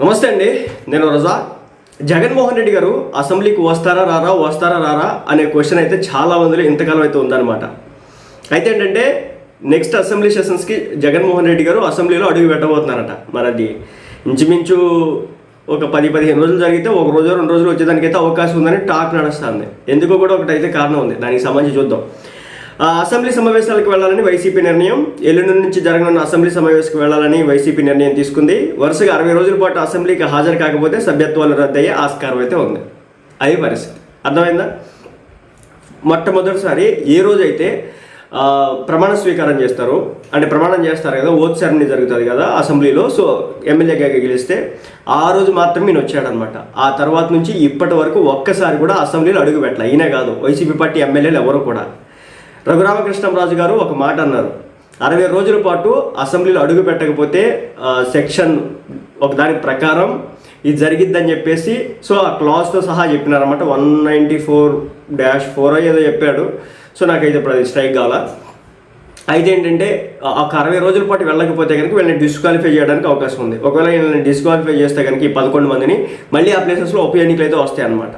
నమస్తే అండి నేను రజా. జగన్మోహన్ రెడ్డి గారు అసెంబ్లీకి వస్తారా రారా వస్తారా రారా అనే క్వశ్చన్ అయితే చాలా మందిలో ఇంతకాలం అయితే ఉందన్నమాట. అయితే ఏంటంటే నెక్స్ట్ అసెంబ్లీ సెషన్స్కి జగన్మోహన్ రెడ్డి గారు అసెంబ్లీలో అడుగు పెట్టబోతున్నారట. మనది ఇంచుమించు ఒక పది పదిహేను రోజులు జరిగితే ఒక రోజు రెండు రోజులు వచ్చేదానికైతే అవకాశం ఉందని టాక్ నడుస్తుంది. ఎందుకో కూడా ఒకటైతే కారణం ఉంది. దానికి సంబంధించి చూద్దాం. అసెంబ్లీ సమావేశాలకు వెళ్ళాలని వైసీపీ నిర్ణయం. ఎల్లుండి నుంచి జరగనున్న అసెంబ్లీ సమావేశకు వెళ్ళాలని వైసీపీ నిర్ణయం తీసుకుంది. వరుసగా అరవై రోజుల పాటు అసెంబ్లీకి హాజరు కాకపోతే సభ్యత్వాలు రద్దయ్యే ఆస్కారం అయితే ఉంది. అది పరిస్థితి. అర్థమైందా? మొట్టమొదటిసారి ఏ రోజైతే ప్రమాణ స్వీకారం చేస్తారు అంటే ప్రమాణం చేస్తారు కదా ఓత్ సెరమనీ జరుగుతుంది కదా అసెంబ్లీలో సో ఎమ్మెల్యేగా గెలిస్తే ఆ రోజు మాత్రం ఈయన వచ్చాడనమాట. ఆ తర్వాత నుంచి ఇప్పటి వరకు ఒక్కసారి కూడా అసెంబ్లీలో అడుగు పెట్టలే. ఈయన కాదు వైసీపీ పార్టీ ఎమ్మెల్యేలు ఎవరు కూడా. రఘురామకృష్ణరాజు గారు ఒక మాట అన్నారు. అరవై రోజుల పాటు అసెంబ్లీలో అడుగు పెట్టకపోతే సెక్షన్ ఒక దాని ప్రకారం ఇది జరిగిద్దని చెప్పేసి సో ఆ క్లాస్తో సహా చెప్పినారన్నమాట. One ninety four dash four ఏదో చెప్పాడు. సో నాకైతే ఇప్పుడు అది స్ట్రైక్ కావాలా? అయితే ఏంటంటే ఒక అరవై రోజుల పాటు వెళ్ళకపోతే కనుక వీళ్ళని డిస్క్వాలిఫై చేయడానికి అవకాశం ఉంది. ఒకవేళ వీళ్ళని డిస్క్వాలిఫై చేస్తే కనుక ఈ పదకొండు మందిని మళ్ళీ ఆ ప్లేసెస్లో ఉప ఎన్నికలు అయితే వస్తాయి అనమాట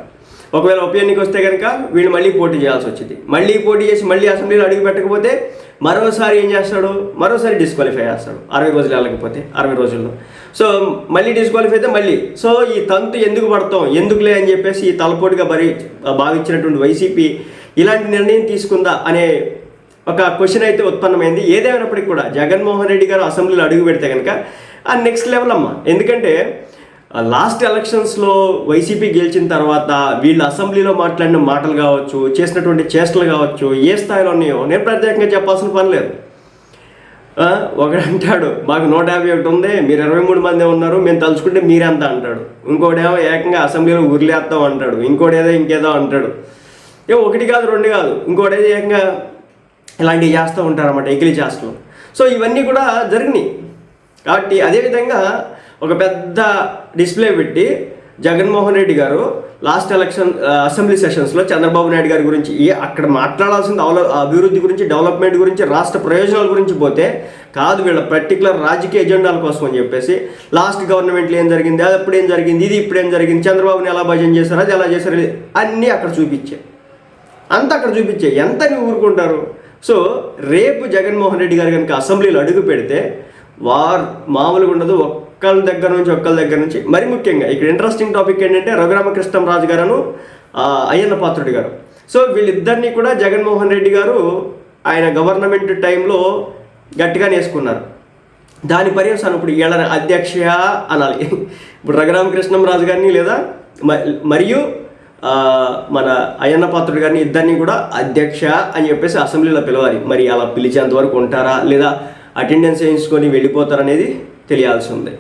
ఒకవేళ ఉప ఎన్నిక వస్తే కనుక వీళ్ళు మళ్ళీ పోటీ చేయాల్సి వచ్చింది. మళ్ళీ పోటీ చేసి మళ్ళీ అసెంబ్లీలో అడుగు పెట్టకపోతే మరోసారి ఏం చేస్తాడు? మరోసారి డిస్క్వాలిఫై చేస్తాడు. అరవై రోజులు వెళ్ళకపోతే అరవై రోజుల్లో. సో మళ్ళీ డిస్క్వాలిఫై అయితే మళ్ళీ. సో ఈ తంతు ఎందుకు పడతాం? ఎందుకులే అని చెప్పేసి ఈ తలపోటుగా భరి భావించినటువంటి వైసీపీ ఇలాంటి నిర్ణయం తీసుకుందా అనే ఒక క్వశ్చన్ అయితే ఉత్పన్నమైంది. ఏదేమైనప్పటికీ కూడా జగన్మోహన్ రెడ్డి గారు అసెంబ్లీలో అడుగు పెడితే కనుక ఆ నెక్స్ట్ లెవెల్ అమ్మ. ఎందుకంటే లాస్ట్ ఎలక్షన్స్లో వైసీపీ గెలిచిన తర్వాత వీళ్ళు అసెంబ్లీలో మాట్లాడిన మాటలు కావచ్చు చేసినటువంటి చేష్టలు కావచ్చు ఏ స్థాయిలో ఉన్నాయో నేను ప్రత్యేకంగా చెప్పాల్సిన పని లేదు. ఒకడు అంటాడు మాకు నూట యాభై ఒకటి ఉంది మీరు ఇరవై మూడు మంది ఉన్నారు మేము తలుచుకుంటే మీరెంత అంటాడు. ఇంకోటేమో ఏకంగా అసెంబ్లీలో ఉరిలేస్తాం అంటాడు. ఇంకోటేదో ఇంకేదో అంటాడు. ఏ ఒకటి కాదు రెండు కాదు. ఇంకోటి ఏకంగా ఇలాంటివి చేస్తూ ఉంటారన్నమాట ఎగిలి చేస్తాం. సో ఇవన్నీ కూడా జరిగినాయి. కాబట్టి అదేవిధంగా ఒక పెద్ద డిస్ప్లే పెట్టి జగన్మోహన్ రెడ్డి గారు లాస్ట్ ఎలక్షన్ అసెంబ్లీ సెషన్స్లో చంద్రబాబు నాయుడు గారి గురించి ఏ అక్కడ మాట్లాడాల్సింది అవల అభివృద్ధి గురించి డెవలప్మెంట్ గురించి రాష్ట్ర ప్రయోజనాల గురించి పోతే కాదు వీళ్ళ పర్టికులర్ రాజకీయ ఎజెండాల కోసం అని చెప్పేసి లాస్ట్ గవర్నమెంట్లో ఏం జరిగింది అది అప్పుడు ఏం జరిగింది ఇది ఇప్పుడు ఏం జరిగింది చంద్రబాబుని ఎలా భజన చేశారు అది ఎలా చేశారు అన్నీ అక్కడ చూపించే. అంత అక్కడ చూపించే ఎంత ఊరుకుంటారు? సో రేపు జగన్మోహన్ రెడ్డి గారు కనుక అసెంబ్లీలో అడుగు పెడితే వారు మామూలుగా ఉండదు ఒక్కళ్ళ దగ్గర నుంచి ఒక్కళ్ళ దగ్గర నుంచి. మరి ముఖ్యంగా ఇక్కడ ఇంట్రెస్టింగ్ టాపిక్ ఏంటంటే రఘురామకృష్ణరాజు గారును అయ్యన్న పాత్రుడి గారు. సో వీళ్ళిద్దరినీ కూడా జగన్మోహన్ రెడ్డి గారు ఆయన గవర్నమెంట్ టైంలో గట్టిగానే వేసుకున్నారు దాని పర్యవసానం ఇప్పుడు వీళ్ళని అధ్యక్ష అనాలి. ఇప్పుడు రఘురామకృష్ణరాజు గారిని లేదా మ- మరియు మన అయ్యన్న పాత్రుడు గారిని ఇద్దరిని కూడా అధ్యక్ష అని చెప్పేసి అసెంబ్లీలో పిలవాలి. మరి అలా పిలిచేంత వరకు ఉంటారా లేదా అటెండెన్స్ వేయించుకొని వెళ్ళిపోతారనేది తెలియాల్సి ఉంది.